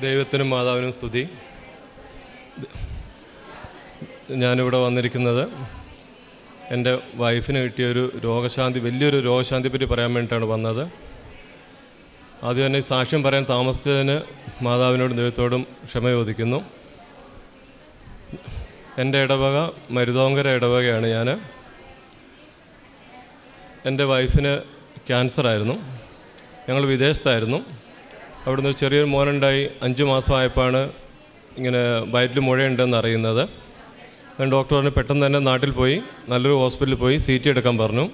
ദൈവത്തിനും മാതാവിനും സ്തുതി. ഞാനിവിടെ വന്നിരിക്കുന്നത് എന്റെ വൈഫിന് കിട്ടിയൊരു രോഗശാന്തി വലിയൊരു രോഗശാന്തി പറ്റി പറയാൻ വേണ്ടിയിട്ടാണ് വന്നത്. ആദ്യം തന്നെ സാക്ഷ്യം പറയാൻ താമസിച്ചതിന് മാതാവിനോടും ദൈവത്തോടും ക്ഷമ ചോദിക്കുന്നു. എന്റെ ഇടവക മരുതോങ്കര ഇടവകയാണ് ഞാൻ. എന്റെ വൈഫിന് ക്യാൻസറായിരുന്നു. ഞങ്ങൾ വിദേശത്തായിരുന്നു. അവിടുന്ന് ചെറിയൊരു മോനുണ്ടായി. അഞ്ച് മാസമായപ്പോഴാണ് ഇങ്ങനെ വയറ്റിൽ മുഴയുണ്ടെന്ന് അറിയുന്നത്. ഞാൻ ഡോക്ടർ പറഞ്ഞു പെട്ടെന്ന് തന്നെ നാട്ടിൽ പോയി നല്ലൊരു ഹോസ്പിറ്റലിൽ പോയി സി ടി എടുക്കാൻ പറഞ്ഞു.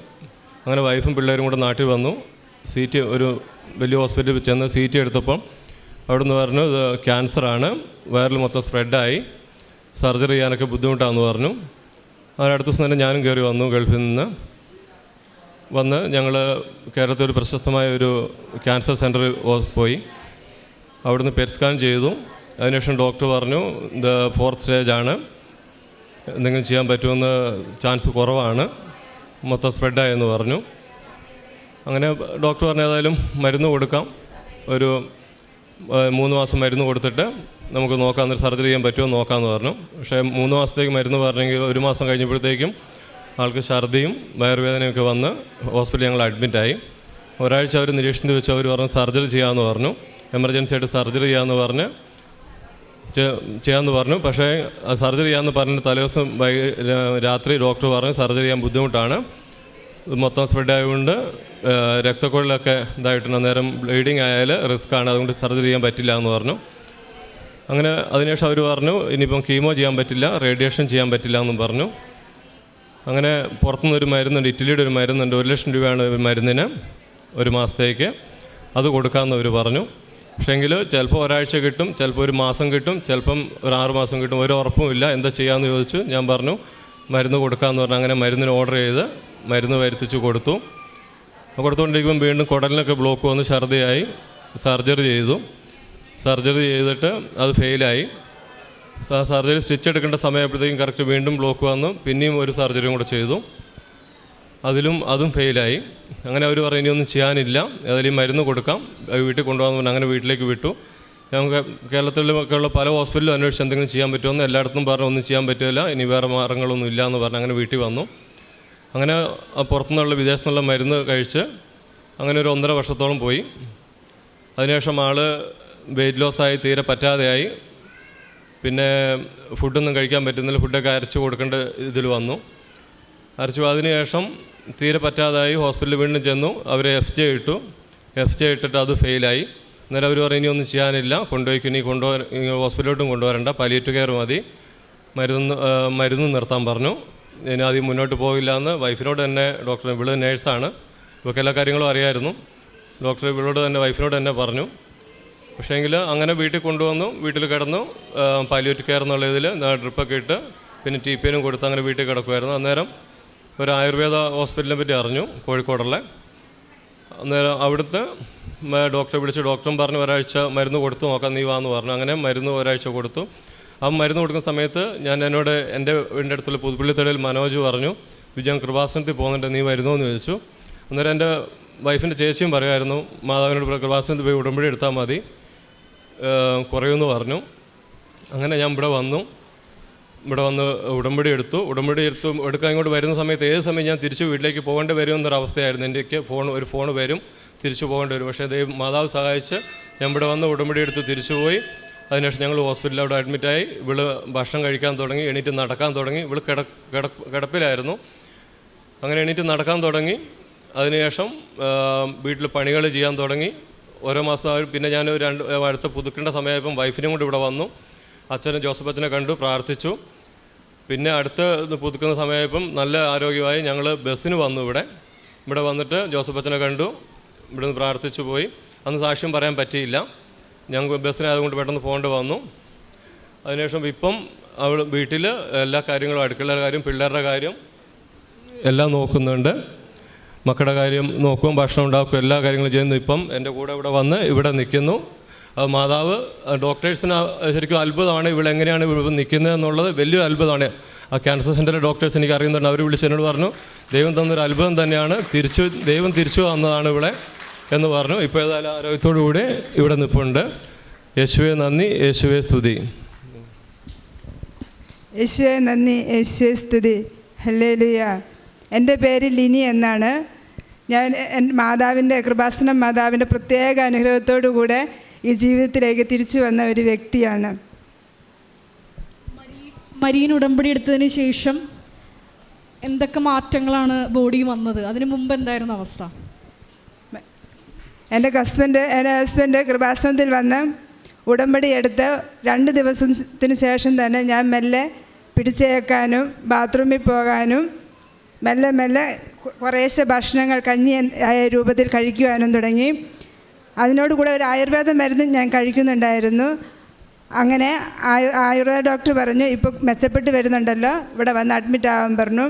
അങ്ങനെ വൈഫും പിള്ളേരും കൂടെ നാട്ടിൽ വന്നു. സി ടി ഒരു വലിയ ഹോസ്പിറ്റലിൽ ചെന്ന് സി ടി എടുത്തപ്പം അവിടുന്ന് പറഞ്ഞു ഇത് ക്യാൻസറാണ് വയറിൽ മൊത്തം സ്പ്രെഡായി സർജറി ചെയ്യാനൊക്കെ ബുദ്ധിമുട്ടാണെന്ന് പറഞ്ഞു. അങ്ങനെ അടുത്ത ദിവസം തന്നെ ഞാനും കയറി വന്നു ഗൾഫിൽ നിന്ന്. വന്ന് ഞങ്ങൾ കേരളത്തിൽ ഒരു പ്രശസ്തമായ ഒരു ക്യാൻസർ സെന്ററിൽ പോയി. അവിടുന്ന് പെറ്റ് സ്കാൻ ചെയ്തു. അതിനുശേഷം ഡോക്ടർ പറഞ്ഞു ഇത് ഫോർത്ത് സ്റ്റേജാണ് എന്തെങ്കിലും ചെയ്യാൻ പറ്റുമെന്ന് ചാൻസ് കുറവാണ്. മൊത്തം സ്പ്രെഡായെന്ന് പറഞ്ഞു. അങ്ങനെ ഡോക്ടർ പറഞ്ഞ ഏതായാലും മരുന്ന് കൊടുക്കാം. ഒരു മൂന്ന് മാസം മരുന്ന് കൊടുത്തിട്ട് നമുക്ക് നോക്കാം എന്നിട്ട് സർജറി ചെയ്യാൻ പറ്റുമോ നോക്കാമെന്ന് പറഞ്ഞു. പക്ഷേ മൂന്ന് മാസത്തേക്ക് മരുന്ന് പറഞ്ഞെങ്കിൽ ഒരു മാസം കഴിഞ്ഞപ്പോഴത്തേക്കും ആൾക്ക് ഛർദിയും വയറുവേദനയൊക്കെ വന്ന് ഹോസ്പിറ്റലിൽ ഞങ്ങൾ അഡ്മിറ്റായി ഒരാഴ്ച അവർ നിരീക്ഷണത്തിൽ വെച്ച് അവർ പറഞ്ഞു സർജറി ചെയ്യാമെന്ന് പറഞ്ഞു. എമർജൻസി ആയിട്ട് സർജറി ചെയ്യാമെന്ന് പറഞ്ഞ് ചെയ്യാമെന്ന് പറഞ്ഞു. പക്ഷേ സർജറി ചെയ്യാമെന്ന് പറഞ്ഞ് തലേദിവസം വൈ രാത്രി ഡോക്ടർ പറഞ്ഞു സർജറി ചെയ്യാൻ ബുദ്ധിമുട്ടാണ്. മൊത്തം സ്പ്രെഡ് ആയതുകൊണ്ട് ഏഹ്, രക്തക്കുഴലൊക്കെ ഇതായിട്ടുണ്ട്. അന്നേരം ബ്ലീഡിങ് ആയാൽ റിസ്ക് ആണ്. അതുകൊണ്ട് സർജറി ചെയ്യാൻ പറ്റില്ല എന്ന് പറഞ്ഞു. അങ്ങനെ അതിനുശേഷം അവർ പറഞ്ഞു ഇനിയിപ്പം കീമോ ചെയ്യാൻ പറ്റില്ല റേഡിയേഷൻ ചെയ്യാൻ പറ്റില്ല എന്നും പറഞ്ഞു. അങ്ങനെ പുറത്തുനിന്ന് ഒരു മരുന്നുണ്ട് ഇറ്റലിയുടെ ഒരു മരുന്നുണ്ട്. ഒരു ലക്ഷം രൂപയാണ് മരുന്നിന് ഒരു മാസത്തേക്ക്. അത് കൊടുക്കാമെന്ന് അവർ പറഞ്ഞു. പക്ഷേങ്കിൽ ചിലപ്പോൾ ഒരാഴ്ച കിട്ടും ചിലപ്പോൾ ഒരു മാസം കിട്ടും ചിലപ്പം ഒരു ആറ് മാസം കിട്ടും. ഒരു ഉറപ്പുമില്ല എന്താ ചെയ്യാമെന്ന് ചോദിച്ചു. ഞാൻ പറഞ്ഞു മരുന്ന് കൊടുക്കാമെന്ന് പറഞ്ഞു അങ്ങനെ മരുന്നിന് ഓർഡർ ചെയ്ത് മരുന്ന് വരുത്തിച്ച് കൊടുത്തു. കൊടുത്തുകൊണ്ടിരിക്കുമ്പോൾ വീണ്ടും കുടലിനൊക്കെ ബ്ലോക്ക് വന്ന് ഛർദിയായി. സർജറി ചെയ്തു. സർജറി ചെയ്തിട്ട് അത് ഫെയിലായി സർജറി സ്റ്റിച്ച് എടുക്കേണ്ട സമയമായപ്പോഴത്തേക്കും കറക്റ്റ് വീണ്ടും ബ്ലോക്ക് വന്നു. പിന്നെയും ഒരു സർജറിയും കൂടെ ചെയ്തു. അതിലും അതും ഫെയിലായി. അങ്ങനെ അവർ പറഞ്ഞു ഇനിയൊന്നും ചെയ്യാനില്ല. ഏതായാലും മരുന്ന് കൊടുക്കാം. വീട്ടിൽ കൊണ്ടുപോകാൻ അങ്ങനെ വീട്ടിലേക്ക് വിട്ടു. ഞങ്ങൾക്ക് കേരളത്തിലൊക്കെ ഉള്ള പല ഹോസ്പിറ്റലും അന്വേഷിച്ച് എന്തെങ്കിലും ചെയ്യാൻ പറ്റുമെന്ന് എല്ലായിടത്തും പറഞ്ഞു ഒന്നും ചെയ്യാൻ പറ്റില്ല. ഇനി വേറെ മാർഗങ്ങളൊന്നും ഇല്ല എന്ന് പറഞ്ഞ് അങ്ങനെ വീട്ടിൽ വന്നു. അങ്ങനെ പുറത്തുനിന്നുള്ള വിദേശത്തു നിന്നുള്ള മരുന്ന് കഴിച്ച് അങ്ങനെ ഒരു ഒന്നര വർഷത്തോളം പോയി. അതിനുശേഷം ആൾ വെയിറ്റ് ലോസായി തീരെ പറ്റാതെയായി പിന്നെ ഫുഡൊന്നും കഴിക്കാൻ പറ്റുന്നില്ല. ഫുഡൊക്കെ അരച്ച് കൊടുക്കേണ്ട ഇതിൽ വന്നു. അരച്ചു അതിനുശേഷം തീരെ പറ്റാതായി ഹോസ്പിറ്റലിൽ വീണ്ടും ചെന്നു. അവർ എഫ് ജെ ഇട്ടു. എഫ് ജെ ഇട്ടിട്ട് അത് ഫെയിലായി. അന്നേരം അവർ പറഞ്ഞു ഇനിയൊന്നും ചെയ്യാനില്ല. കൊണ്ടുപോയി ഇനി കൊണ്ടുപോകാൻ ഹോസ്പിറ്റലിലോട്ടും കൊണ്ടുവരണ്ട. പലിയേറ്റ് കെയർ മതി. മരുന്ന് മരുന്ന് നിർത്താൻ പറഞ്ഞു. ഇനി ആദ്യം മുന്നോട്ട് പോകില്ല എന്ന് വൈഫിനോട് തന്നെ ഡോക്ടർ ഇവിടെ നേഴ്സാണ്. ഇവർക്ക് എല്ലാ കാര്യങ്ങളും അറിയായിരുന്നു. ഡോക്ടർ ഇവളോട് തന്നെ വൈഫിനോട് തന്നെ പറഞ്ഞു. പക്ഷേങ്കിൽ അങ്ങനെ വീട്ടിൽ കൊണ്ടുവന്നു. വീട്ടിൽ കിടന്നു. പാലിയേറ്റ് കെയർ എന്നുള്ള ഇതിൽ ഡ്രിപ്പൊക്കെ ഇട്ട്. പിന്നെ ടി പി കൊടുത്ത് അങ്ങനെ വീട്ടിൽ കിടക്കുമായിരുന്നു അന്നേരം ഒരു ആയുർവേദ ഹോസ്പിറ്റലിനെ പറ്റി അറിഞ്ഞു കോഴിക്കോടുള്ള. അന്നേരം അവിടുത്തെ ഡോക്ടറെ വിളിച്ച് ഡോക്ടറും പറഞ്ഞു ഒരാഴ്ച മരുന്ന് കൊടുത്തു നോക്കാം നീ വാന്ന് പറഞ്ഞു. അങ്ങനെ മരുന്ന് ഒരാഴ്ച കൊടുത്തു. ആ മരുന്ന് കൊടുക്കുന്ന സമയത്ത് ഞാൻ എന്നോട് എന്റെ വീടിന്റെ അടുത്തുള്ള പുതുപ്പള്ളിത്തടയിൽ മനോജ് പറഞ്ഞു വിജയൻ കൃപാസനത്തിൽ പോകുന്നുണ്ട് നീ വരുന്നോ? എന്ന് ചോദിച്ചു. അന്നേരം എന്റെ വൈഫിന്റെ ചേച്ചിയും പറയുമായിരുന്നു മാതാവിനോട് കൃപാസനത്തിൽ പോയി ഉടമ്പടി എടുത്താൽ മതി. കുറയുമെന്ന് പറഞ്ഞു. അങ്ങനെ ഞാൻ ഇവിടെ വന്നു. ഇവിടെ വന്ന് ഉടമ്പടി എടുത്തു. ഉടമ്പടി എടുത്തു എടുക്കാൻ ഇങ്ങോട്ട് വരുന്ന സമയത്ത് ഏത് സമയം ഞാൻ തിരിച്ച് വീട്ടിലേക്ക് പോകേണ്ടി വരും എന്നൊരവസ്ഥയായിരുന്നു എനിക്ക് ഫോൺ ഒരു ഫോൺ വരും തിരിച്ചു പോകേണ്ടി വരും. പക്ഷേ ദൈവം മാതാവ് സഹായിച്ച് ഞാൻ ഇവിടെ വന്ന് ഉടമ്പടി എടുത്ത് തിരിച്ചു പോയി. അതിനുശേഷം ഞങ്ങൾ ഹോസ്പിറ്റലിൽ അവിടെ അഡ്മിറ്റായി ഇവൾ ഭക്ഷണം കഴിക്കാൻ തുടങ്ങി എണീറ്റ് നടക്കാൻ തുടങ്ങി. ഇവൾ കിട കിട കിടപ്പിലായിരുന്നു. അങ്ങനെ എണീറ്റ് നടക്കാൻ തുടങ്ങി. അതിനുശേഷം വീട്ടിൽ പണികൾ ചെയ്യാൻ തുടങ്ങി. ഓരോ മാസം പിന്നെ ഞാൻ രണ്ട് അടുത്ത പുതുക്കേണ്ട സമയമായപ്പം വൈഫിനും കൂടി ഇവിടെ വന്നു. അച്ഛനെ ജോസഫ് അച്ഛനെ കണ്ടു പ്രാർത്ഥിച്ചു. പിന്നെ അടുത്ത് പുതുക്കുന്ന സമയമായപ്പം നല്ല ആരോഗ്യമായി ഞങ്ങൾ ബസ്സിന് വന്നു ഇവിടെ. ഇവിടെ വന്നിട്ട് ജോസഫ് അച്ഛനെ കണ്ടു. ഇവിടെ നിന്ന് പ്രാർത്ഥിച്ചു പോയി. അന്ന് സാക്ഷ്യം പറയാൻ പറ്റിയില്ല. ഞങ്ങൾ ബസ്സിന് അതുകൊണ്ട് പെട്ടെന്ന് പോകേണ്ടി വന്നു. അതിനുശേഷം ഇപ്പം അവൾ വീട്ടിൽ എല്ലാ കാര്യങ്ങളും അടുക്കളയുടെ കാര്യം പിള്ളേരുടെ കാര്യം എല്ലാം നോക്കുന്നുണ്ട്. മക്കളുടെ കാര്യം നോക്കും ഭക്ഷണം ഉണ്ടാക്കും എല്ലാ കാര്യങ്ങളും ചെയ്യുന്നു. ഇപ്പം എന്റെ കൂടെ ഇവിടെ വന്ന് ഇവിടെ നിൽക്കുന്നു. മാതാവ് ഡോക്ടേഴ്സിന് ശരിക്കും അത്ഭുതമാണ് ഇവളെങ്ങനെയാണ് ഇവിടെ നിൽക്കുന്നത് എന്നുള്ളത്. വലിയൊരു അത്ഭുതമാണ്. ആ ക്യാൻസർ സെന്ററിലെ ഡോക്ടേഴ്സ് എനിക്ക് അറിയുന്നുണ്ട്. അവർ വിളിച്ച് എന്നോട് പറഞ്ഞു ദൈവം തന്നൊരു അത്ഭുതം തന്നെയാണ്. തിരിച്ചു ദൈവം തിരിച്ചു വന്നതാണ് ഇവിടെ എന്ന് പറഞ്ഞു. ഇപ്പോൾ ഏതായാലും ആരോഗ്യത്തോടു കൂടി ഇവിടെ നിൽപ്പുണ്ട് യേശുവെ നന്ദി. യേശുവെ സ്തുതി. യേശുവെ നന്ദി. യേശുവെ സ്തുതി. ഹലേ ഹല്ലേലൂയ. എന്റെ പേര് ലിനി എന്നാണ്. ഞാൻ മാതാവിന്റെ കൃപാസനം മാതാവിന്റെ പ്രത്യേക അനുഗ്രഹത്തോടു കൂടെ ഈ ജീവിതത്തിലേക്ക് തിരിച്ചു വന്ന ഒരു വ്യക്തിയാണ്. മരീൻ ഉടമ്പടി എടുത്തതിന് ശേഷം എന്തൊക്കെ മാറ്റങ്ങളാണ് ബോഡി വന്നത്? അതിനു മുമ്പ് എന്തായിരുന്നു അവസ്ഥ? എന്റെ ഹസ്ബൻഡ് എന്റെ ഹസ്ബൻഡ് കൃപാസനത്തിൽ വന്ന് ഉടമ്പടി എടുത്ത് രണ്ട് ദിവസത്തിന് ശേഷം തന്നെ ഞാൻ മെല്ലെ പിടിച്ചേക്കാനും ബാത്റൂമിൽ പോകാനും മെല്ലെ മെല്ലെ കുറേശ്ശെ ഭക്ഷണങ്ങൾ കഞ്ഞി രൂപത്തിൽ കഴിക്കുവാനും തുടങ്ങി. അതിനോട് കൂടെ ഒരു ആയുർവേദ മരുന്ന് ഞാൻ കഴിക്കുന്നുണ്ടായിരുന്നു. അങ്ങനെ ആയു ആയുർവേദ ഡോക്ടർ പറഞ്ഞു ഇപ്പോൾ മെച്ചപ്പെട്ട് വരുന്നുണ്ടല്ലോ ഇവിടെ വന്ന് അഡ്മിറ്റ് ആവാൻ പറഞ്ഞു.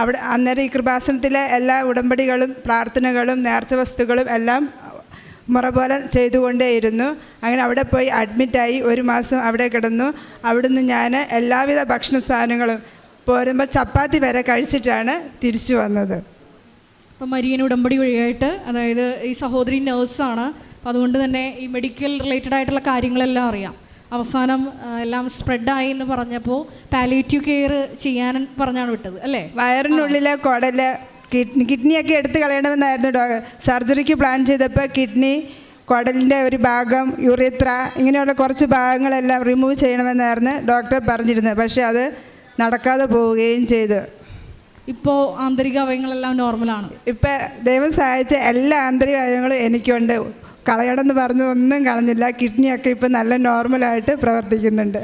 അവിടെ അന്നേരം ഈ കൃപാസനത്തിലെ എല്ലാ ഉടമ്പടികളും പ്രാർത്ഥനകളും നേർച്ച വസ്തുക്കളും എല്ലാം മുറ പോലെ ചെയ്തുകൊണ്ടേയിരുന്നു. അങ്ങനെ അവിടെ പോയി അഡ്മിറ്റായി ഒരു മാസം അവിടെ കിടന്നു. അവിടുന്ന് ഞാൻ എല്ലാവിധ ഭക്ഷണ സാധനങ്ങളും പോരുമ്പോൾ ചപ്പാത്തി വരെ കഴിച്ചിട്ടാണ് തിരിച്ചു വന്നത്. അപ്പം മരിയൻ ഉടമ്പടി വഴിയായിട്ട് അതായത് ഈ സഹോദരി നേഴ്സാണ് അപ്പം അതുകൊണ്ട് തന്നെ ഈ മെഡിക്കൽ റിലേറ്റഡ് ആയിട്ടുള്ള കാര്യങ്ങളെല്ലാം അറിയാം. അവസാനം എല്ലാം സ്പ്രെഡായി എന്ന് പറഞ്ഞപ്പോൾ പാലിയേറ്റീവ് കെയർ ചെയ്യാൻ പറഞ്ഞാണ് വിട്ടത് അല്ലേ? വയറിനുള്ളിലെ കുടൽ കിഡ്നി കിഡ്നിയൊക്കെ എടുത്ത് കളയണമെന്നായിരുന്നു സർജറിക്ക് പ്ലാൻ ചെയ്തപ്പോൾ കിഡ്നി കുടലിന്റെ ഒരു ഭാഗം യുറിത്ര ഇങ്ങനെയുള്ള കുറച്ച് ഭാഗങ്ങളെല്ലാം റിമൂവ് ചെയ്യണമെന്നായിരുന്നു ഡോക്ടർ പറഞ്ഞിരുന്നത്. പക്ഷേ അത് നടക്കാതെ പോവുകയും ചെയ്തു. ഇപ്പോൾ ആന്തരിക അവയവങ്ങളെല്ലാം നോർമലാണ് ഇപ്പം ദൈവം സഹായിച്ച എല്ലാ ആന്തരിക അവയവങ്ങളും എനിക്കുണ്ട്. കളയണമെന്ന് പറഞ്ഞു ഒന്നും കളഞ്ഞില്ല. കിഡ്നിയൊക്കെ ഇപ്പം നല്ല നോർമലായിട്ട് പ്രവർത്തിക്കുന്നുണ്ട്.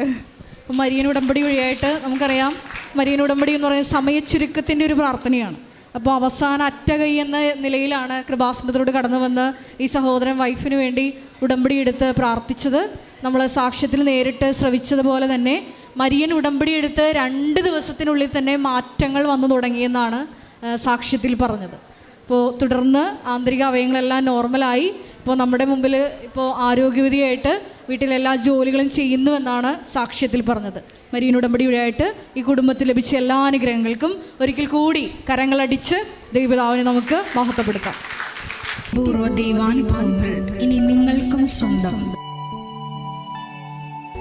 മരിയൻ ഉടമ്പടി വഴിയായിട്ട് നമുക്കറിയാം. മരിയൻ ഉടമ്പടി എന്ന് പറയുന്നത് സമയച്ചുരുക്കത്തിന്റെ ഒരു പ്രാർത്ഥനയാണ്. അപ്പോൾ അവസാന അറ്റ അറ്റകൈ എന്ന നിലയിലാണ് കൃപാസനത്തിലൂടെ കടന്നു വന്ന് ഈ സഹോദരൻ വൈഫിന് വേണ്ടി ഉടമ്പടി എടുത്ത് പ്രാർത്ഥിച്ചത്. നമ്മൾ സാക്ഷ്യത്തിൽ നേരിട്ട് ശ്രവിച്ചതുപോലെ തന്നെ മരിയൻ ഉടമ്പടി എടുത്ത് രണ്ട് ദിവസത്തിനുള്ളിൽ തന്നെ മാറ്റങ്ങൾ വന്നു തുടങ്ങിയെന്നാണ് സാക്ഷ്യത്തിൽ പറഞ്ഞത്. അപ്പോൾ തുടർന്ന് ആന്തരിക അവയവങ്ങളെല്ലാം നോർമലായി. ഇപ്പോൾ നമ്മുടെ മുമ്പിൽ ഇപ്പോൾ ആരോഗ്യവതിയായിട്ട് വീട്ടിലെല്ലാ ജോലികളും ചെയ്യുന്നു എന്നാണ് സാക്ഷ്യത്തിൽ പറഞ്ഞത്. മരീൻ ഉടമ്പടിയുടെയായിട്ട് ഈ കുടുംബത്തിൽ ലഭിച്ച എല്ലാ അനുഗ്രഹങ്ങൾക്കും ഒരിക്കൽ കൂടി കരങ്ങളടിച്ച് ദൈവതാവിനെ നമുക്ക് മഹത്വപ്പെടുത്താം. പൂർവ ദൈവാനുഭവങ്ങൾ ഇനി നിങ്ങൾക്കും സ്വന്തം.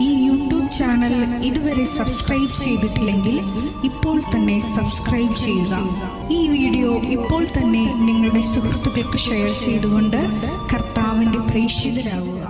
ഈ യൂട്യൂബ് ചാനൽ ഇതുവരെ സബ്സ്ക്രൈബ് ചെയ്തിട്ടില്ലെങ്കിൽ ഇപ്പോൾ തന്നെ സബ്സ്ക്രൈബ് ചെയ്യുക. ഈ വീഡിയോ ഇപ്പോൾ തന്നെ നിങ്ങളുടെ സുഹൃത്തുക്കൾക്ക് ഷെയർ ചെയ്തുകൊണ്ട് കർത്താവിൻ്റെ പ്രേക്ഷിതരാകുക